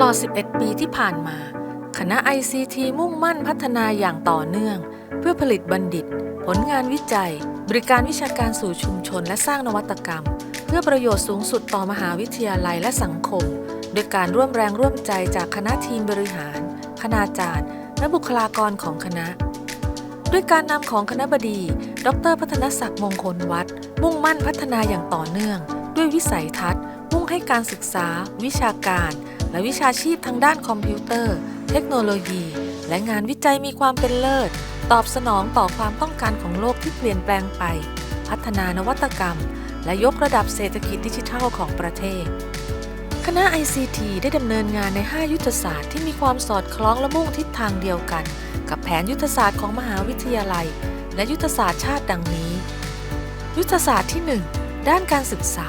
ลอด 11 ปีที่ผ่านมา คณะ ICT มุ่งมั่นพัฒนาอย่างต่อเนื่อง เพื่อผลิตบัณฑิต ผลงานวิจัย บริการวิชาการสู่ชุมชนและสร้างนวัตกรรม เพื่อประโยชน์สูงสุดต่อมหาวิทยาลัยและสังคม โดยการร่วมแรงร่วมใจจากคณะทีมบริหาร คณาจารย์ และบุคลากรของคณะ ด้วยการนำของคณะบดี ดร พัฒนศักดิ์มงคลวัฒน์มุ่งมั่นพัฒนาอย่างต่อเนื่อง ด้วยวิสัยทัศน์ มุ่งให้การศึกษา วิชาการ และวิชาชีพทางด้านคอมพิวเตอร์ เทคโนโลยี และงานวิจัยมีความเป็นเลิศ ตอบสนองต่อความต้องการของโลกที่เปลี่ยนแปลงไป พัฒนานวัตกรรม และยกระดับเศรษฐกิจดิจิทัลของประเทศ คณะ ICT ได้ดำเนินงานใน 5 ยุทธศาสตร์ที่มีความสอดคล้องและมุ่งทิศทางเดียวกัน กับแผนยุทธศาสตร์ของมหาวิทยาลัย และยุทธศาสตร์ชาติดังนี้ ยุทธศาสตร์ที่ 1 ด้านการศึกษา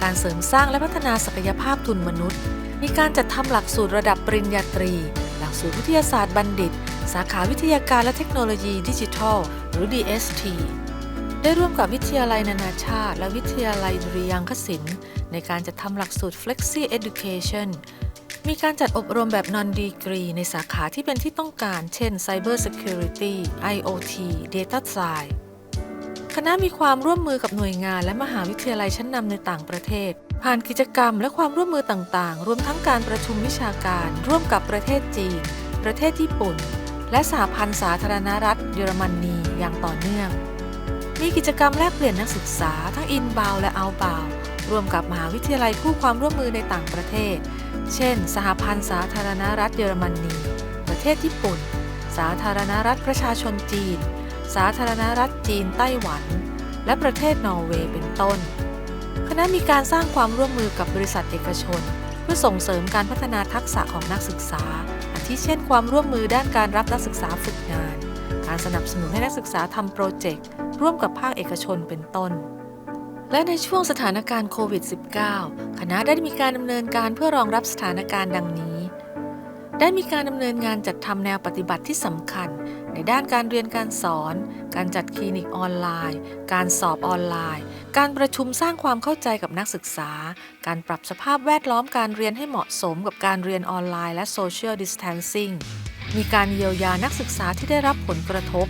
การเสริมสร้างและพัฒนาศักยภาพทุนมนุษย์ มีการจัดทำหลักสูตรระดับปริญญาตรี หลักสูตรวิทยาศาสตร์บัณฑิต สาขาวิทยาการและเทคโนโลยีดิจิทัล หรือ DST ได้ร่วมกับวิทยาลัยนานาชาติ และวิทยาลัยดุริยางคศิลป์ในการจัดทำหลักสูตร Flexi Education มีการจัดอบรมแบบ non degree ในสาขาที่เป็นที่ต้องการ เช่น Cyber Security IoT Data Science คณะมีความร่วมมือกับหน่วยงานและมหาวิทยาลัยชั้นนำในต่างประเทศ ผ่านกิจกรรมและความร่วมมือต่างๆ รวมทั้งการประชุมวิชาการ ร่วมกับประเทศจีน ประเทศญี่ปุ่น และสหพันธ์สาธารณรัฐ เยอรมนีอย่างต่อเนื่อง มีกิจกรรมแลกเปลี่ยนนักศึกษาทั้ง inbound และ outbound ร่วมกับมหาวิทยาลัยคู่ความร่วมมือในต่างประเทศ เช่น สหพันธ์สาธารณรัฐเยอรมนี ประเทศญี่ปุ่น สาธารณรัฐประชาชนจีน สาธารณรัฐจีนไต้หวัน และประเทศนอร์เวย์เป็นต้น คณะมีการสร้างความร่วมมือกับบริษัทเอกชน เพื่อส่งเสริมการพัฒนาทักษะของนักศึกษา อาทิเช่น ความร่วมมือด้านการรับนักศึกษาฝึกงาน การสนับสนุนให้นักศึกษาทำโปรเจกต์ร่วมกับภาคเอกชนเป็นต้น และในช่วงสถานการณ์โควิด -19 คณะได้มีการดำเนินการเพื่อรองรับสถานการณ์ดังนี้ ได้มีการดำเนินงานจัดทำแนวปฏิบัติที่สำคัญ ในด้านการเรียนการสอน การจัดคลินิกออนไลน์ การสอบออนไลน์ การประชุมสร้างความเข้าใจกับนักศึกษา การปรับสภาพแวดล้อมการเรียนให้เหมาะสมกับการเรียนออนไลน์และ Social Distancing มีการเยียวยานักศึกษาที่ได้รับผลกระทบ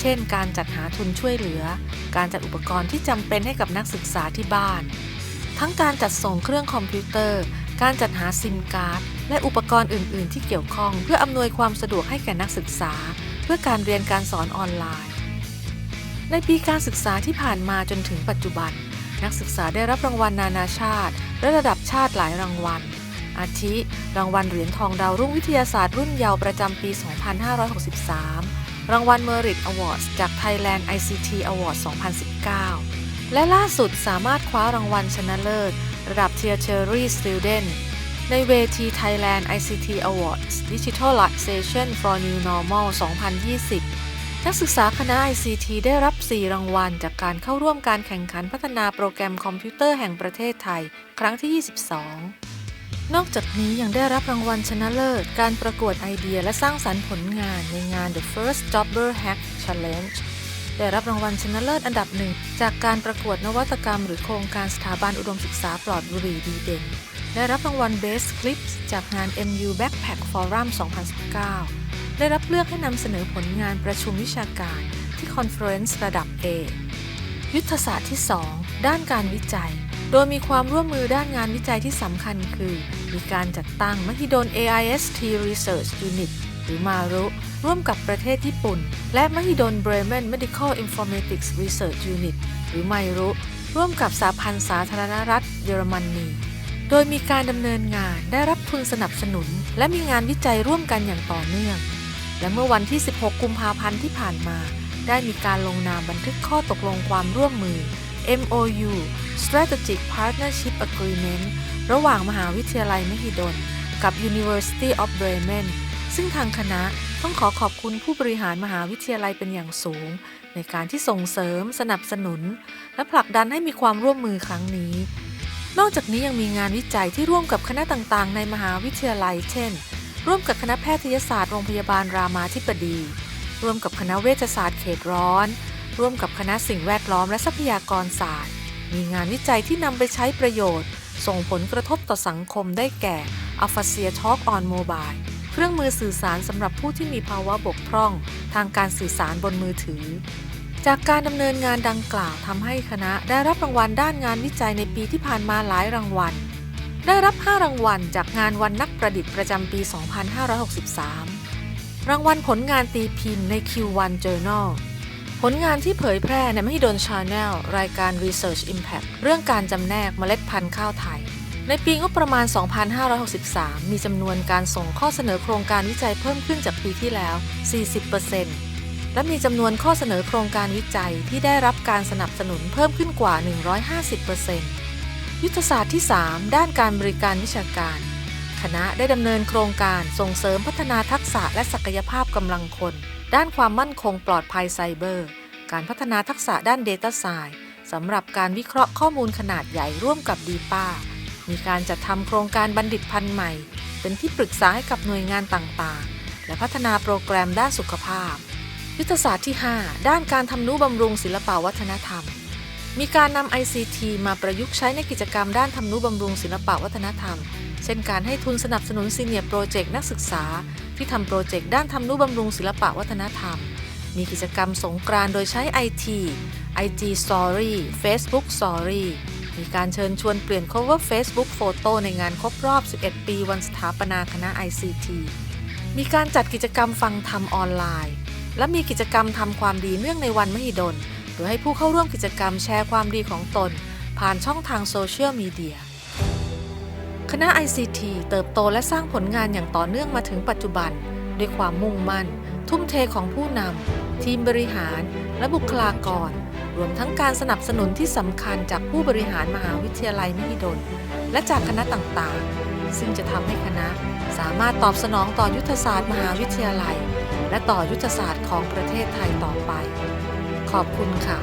เช่น การจัดหาทุนช่วยเหลือ การจัดอุปกรณ์ที่จำเป็นให้กับนักศึกษาที่บ้าน ทั้งการจัดส่งเครื่องคอมพิวเตอร์ การจัดหาซิมการ์ด และอุปกรณ์อื่น ๆ ที่เกี่ยวข้องเพื่ออำนวยความสะดวกให้แก่นักศึกษา เพื่อการเรียนการสอนออนไลน์ ในปีการศึกษาที่ผ่านมาจนถึงปัจจุบัน นักศึกษาได้รับรางวัลนานาชาติ และระดับชาติหลายรางวัล อาทิ รางวัลเหรียญทองดาวรุ่งวิทยาศาสตร์รุ่นเยาว์ประจำปี 2563 รางวัล Merit Awards จาก Thailand ICT Awards 2019 และล่าสุดสามารถคว้ารางวัลชนะเลิศ ระดับ Tertiary Student ในเวที Thailand ICT Awards Digitalization for New Normal 2020 นักศึกษาคณะ ICT ได้รับ 4 รางวัล จากการเข้าร่วมการแข่งขันพัฒนาโปรแกรมคอมพิวเตอร์แห่งประเทศไทย ครั้งที่ 22 นอกจากนี้ยังได้รับรางวัลชนะเลิศ การประกวดไอเดียและสร้างสรรค์ผลงานในงาน The First Jobber Hack Challenge ได้รับรางวัลชนะเลิศอันดับหนึ่งจากการประกวดนวัตกรรม หรือโครงการสถาบันอุดมศึกษาปลอดบุหรี่ดีเด่น ได้รับรางวัล Best Clips จากงาน MU Backpack Forum 2019 ได้รับเลือกให้นำเสนอผลงานประชุมวิชาการที่คอนเฟอเรนซ์ระดับ A ยุทธศาสตร์ที่ 2 ด้านการวิจัย โดยมีความร่วมมือด้านงานวิจัยที่สำคัญคือ มีการจัดตั้งมหิดล AIST Research Unit หรือมารุร่วมกับประเทศญี่ปุ่น และมหิดล Bremen Medical Informatics Research Unit หรือไมรุร่วมกับสหพันธ์สาธารณรัฐเยอรมนี โดยมีการดำเนินงานได้รับทุนสนับสนุน และมีงานวิจัยร่วมกันอย่างต่อเนื่อง และเมื่อวันที่ 16 กุมภาพันธ์ที่ผ่านมา ได้มีการลงนามบันทึกข้อตกลงความร่วมมือ MOU Strategic Partnership Agreement ระหว่างมหาวิทยาลัยมหิดล กับ University of Bremen ซึ่งทางคณะต้องขอขอบคุณผู้บริหารมหาวิทยาลัยเป็นอย่างสูง ในการที่ส่งเสริม สนับสนุน และผลักดันให้มีความร่วมมือครั้งนี้ นอกจากนี้ยังมีงานวิจัยที่ร่วมกับคณะต่างๆ ในมหาวิทยาลัย เช่น ร่วมกับคณะแพทยศาสตร์โรงพยาบาลรามาธิบดี ร่วมกับคณะเวชศาสตร์เขตร้อน ร่วมกับคณะสิ่งแวดล้อมและทรัพยากรศาสตร์ มีงานวิจัยที่นำไปใช้ประโยชน์ ส่งผลกระทบต่อสังคมได้แก่ a p h a s i a Talk on Mobile เครื่องมือสื่อสารสำหรับผู้ที่มีภาวะบกพร่อง ทางการสื่อสารบนมือถือ จากการดำเนินงานดังกล่าวทำให้คณะได้รับรางวัลด้านงานวิจัยในปีที่ผ่านมาหลายรางวัล ได้รับ 5 รางวัลจากงานวันนักประดิษฐ์ประจำปี 2563 รางวัลผลงานตีพิมพ์ใน Q1 Journal ผลงานที่เผยแพร่ในมหิดล Channel รายการ Research Impact เรื่องการจำแนกเมล็ดพันธุ์ข้าวไทย ในปีงบประมาณ 2563 มีจำนวนการส่งข้อเสนอโครงการวิจัยเพิ่มขึ้นจากปีที่แล้ว 40% และมีจำนวนข้อเสนอโครงการวิจัยที่ได้รับการสนับสนุนเพิ่มขึ้นกว่า 150%ยุทธศาสตร์ที่ 3 ด้านการบริการวิชาการ คณะได้ดำเนินโครงการส่งเสริมพัฒนาทักษะและศักยภาพกำลังคน ด้านความมั่นคงปลอดภัยไซเบอร์ การพัฒนาทักษะด้าน Data s c i e n c e สำหรับการวิเคราะห์ข้อมูลขนาดใหญ่ร่วมกับดีป้ามีการจัดทำโครงการบัณฑิตพันธุ์ใหม่ เป็นที่ปรึกษาให้กับหน่วยงานต่างๆ และพัฒนาโปรแกรมด้านสุขภาพ ยุทธศาสตร์ที่ 5 ด้านการทำนุบำรุงศิลปวัฒนธรรม มีการนำ ICT มาประยุกต์ใช้ในกิจกรรมด้านทำนุบำรุงศิลปวัฒนธรรม เช่นการให้ทุนสนับสนุนซีเนียร์โปรเจกต์นักศึกษา ที่ทำโปรเจกต์ด้านทำนุบำรุงศิลปวัฒนธรรม มีกิจกรรมสงกรานต์โดยใช้ IT IG Story Facebook Story มีการเชิญชวนเปลี่ยน cover Facebook Photo ในงานครบรอบ 11 ปีวันสถาปนาคณะ ICT มีการจัดกิจกรรมฟังธรรมออนไลน์ และมีกิจกรรมทำความดีเนื่องในวันมหิดล โดยให้ผู้เข้าร่วมกิจกรรมแชร์ความดีของตน ผ่านช่องทางโซเชียลมีเดีย คณะ ICT เติบโตและสร้างผลงานอย่างต่อเนื่องมาถึงปัจจุบัน ด้วยความมุ่งมั่น ทุ่มเทของผู้นำทีมบริหาร และบุคลากร รวมทั้งการสนับสนุนที่สำคัญจากผู้บริหารมหาวิทยาลัยมหิดล และจากคณะต่างๆ ซึ่งจะทำให้คณะสามารถตอบสนองต่อยุทธศาสตร์มหาวิทยาลัย และต่อยุทธศาสตร์ของประเทศไทยต่อไป ขอบคุณค่ะ